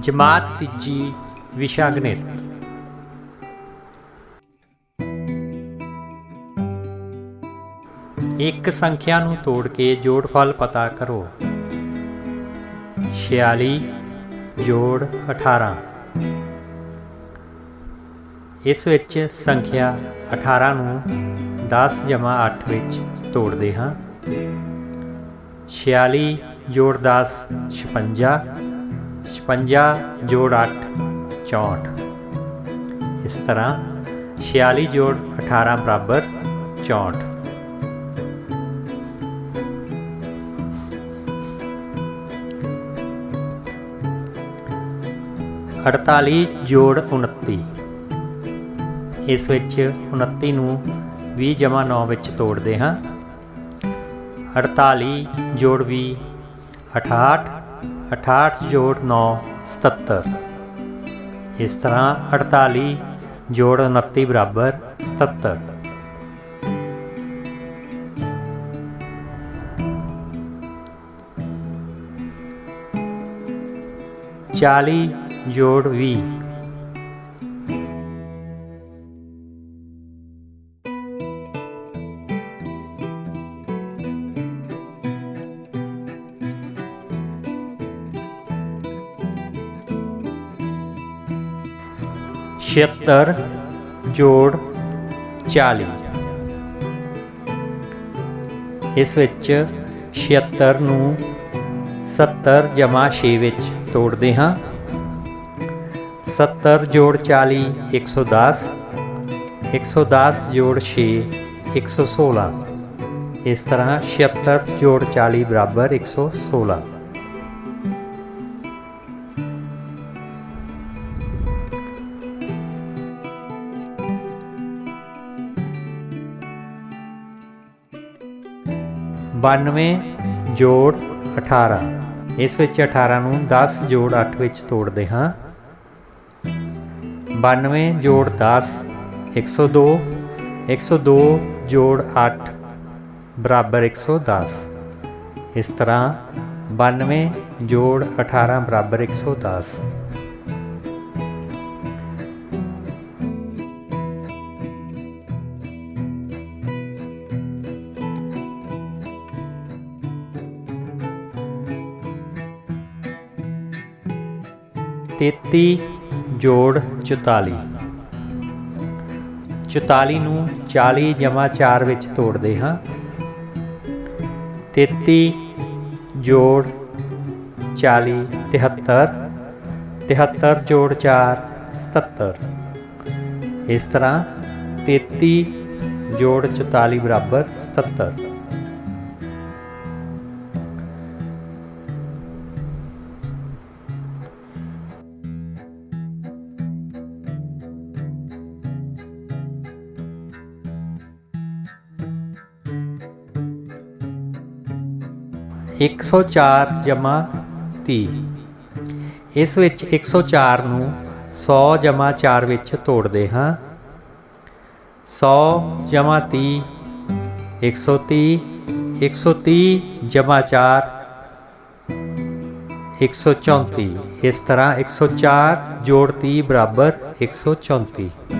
ਜਮਾਤ ਤੀਜੀ ਵਿਸ਼ਾ ਗਣਿਤ। ਇੱਕ ਸੰਖਿਆ ਨੂੰ ਤੋੜ ਕੇ ਜੋੜਫਲ ਪਤਾ ਕਰੋ। 46 ਜੋੜ 18 ਇਸ ਵਿੱਚ ਸੰਖਿਆ 18 ਨੂੰ 10 ਜਮਾ 8 ਵਿੱਚ ਤੋੜਦੇ ਹਾਂ। 46 ਜੋੜ 10 56 56 ਜੋੜ 8 64 ਇਸ ਤਰ੍ਹਾਂ 46 ਜੋੜ 18 ਬਰਾਬਰ 64 48 ਜੋੜ 29 ਇਸ ਵਿੱਚ 29 ਨੂੰ 20 ਜਮਾ 9 ਵਿੱਚ ਤੋੜਦੇ ਹਾਂ। 48 ਜੋੜ 20 68 68 ਜੋੜ 9 77 ਇਸ ਤਰ੍ਹਾਂ 48 ਜੋੜ 29 ਬਰਾਬਰ 77 40 ਜੋੜ 20 76 ਜੋੜ 40 ਇਸ ਵਿੱਚ 76 ਨੂੰ 70 ਜਮਾ 6 ਵਿੱਚ ਤੋੜਦੇ ਹਾਂ। 70 ਜੋੜ 40 110 110 ਜੋੜ 6 116 ਇਸ ਤਰ੍ਹਾਂ 76 ਜੋੜ 40 ਬਰਾਬਰ 116 92 ਜੋੜ 18 ਇਸ ਵਿੱਚ 18 ਨੂੰ 10 ਜੋੜ 8 ਵਿੱਚ ਤੋੜਦੇ ਹਾਂ। 92 ਜੋੜ 10 102 102 ਜੋੜ 8 ਬਰਾਬਰ 110 ਇਸ ਤਰ੍ਹਾਂ 92 ਜੋੜ 18 ਬਰਾਬਰ 110 33 ਜੋੜ 44 44 ਨੂੰ 40 ਜਮਾ 4 ਵਿੱਚ ਤੋੜਦੇ ਹਾਂ। 33 ਜੋੜ 40 73 73 ਜੋੜ 4 77 ਇਸ ਤਰ੍ਹਾਂ 33 ਜੋੜ 44 ਬਰਾਬਰ 77 104 ਜਮਾ 30 ਇਸ ਵਿੱਚ 104 ਨੂੰ 100 ਜਮਾ 4 ਵਿੱਚ ਤੋੜਦੇ ਹਾਂ। 100 ਜਮਾ 30 130 130 ਜਮਾ 4 134 ਇਸ ਤਰ੍ਹਾਂ 104 ਜੋੜ 30 ਬਰਾਬਰ 134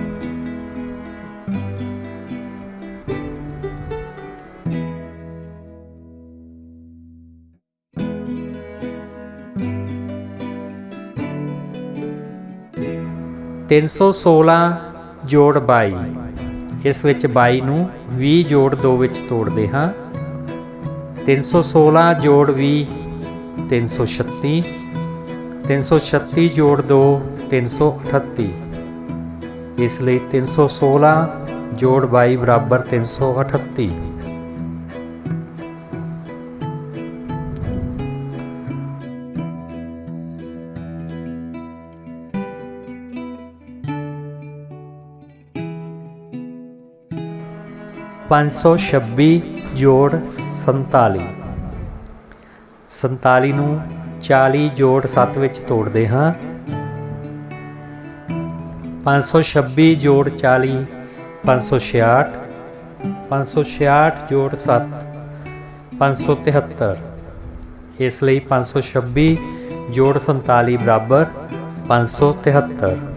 316 ਜੋੜ 22 ਇਸ ਵਿੱਚ 22 ਨੂੰ 20 ਜੋੜ 2 ਵਿੱਚ ਤੋੜਦੇ ਹਾਂ। 316 ਜੋੜ 20 336 336 ਜੋੜ 2 338 ਇਸ ਲਈ 316 ਜੋੜ 22 ਬਰਾਬਰ 338 526 ਜੋੜ 47 47 ਨੂੰ 40 ਜੋੜ 7 ਵਿੱਚ ਤੋੜਦੇ ਹਾਂ। 526 ਜੋੜ 40 566 566 ਜੋੜ 7 573 ਇਸ ਲਈ 526 ਜੋੜ 47 ਬਰਾਬਰ 573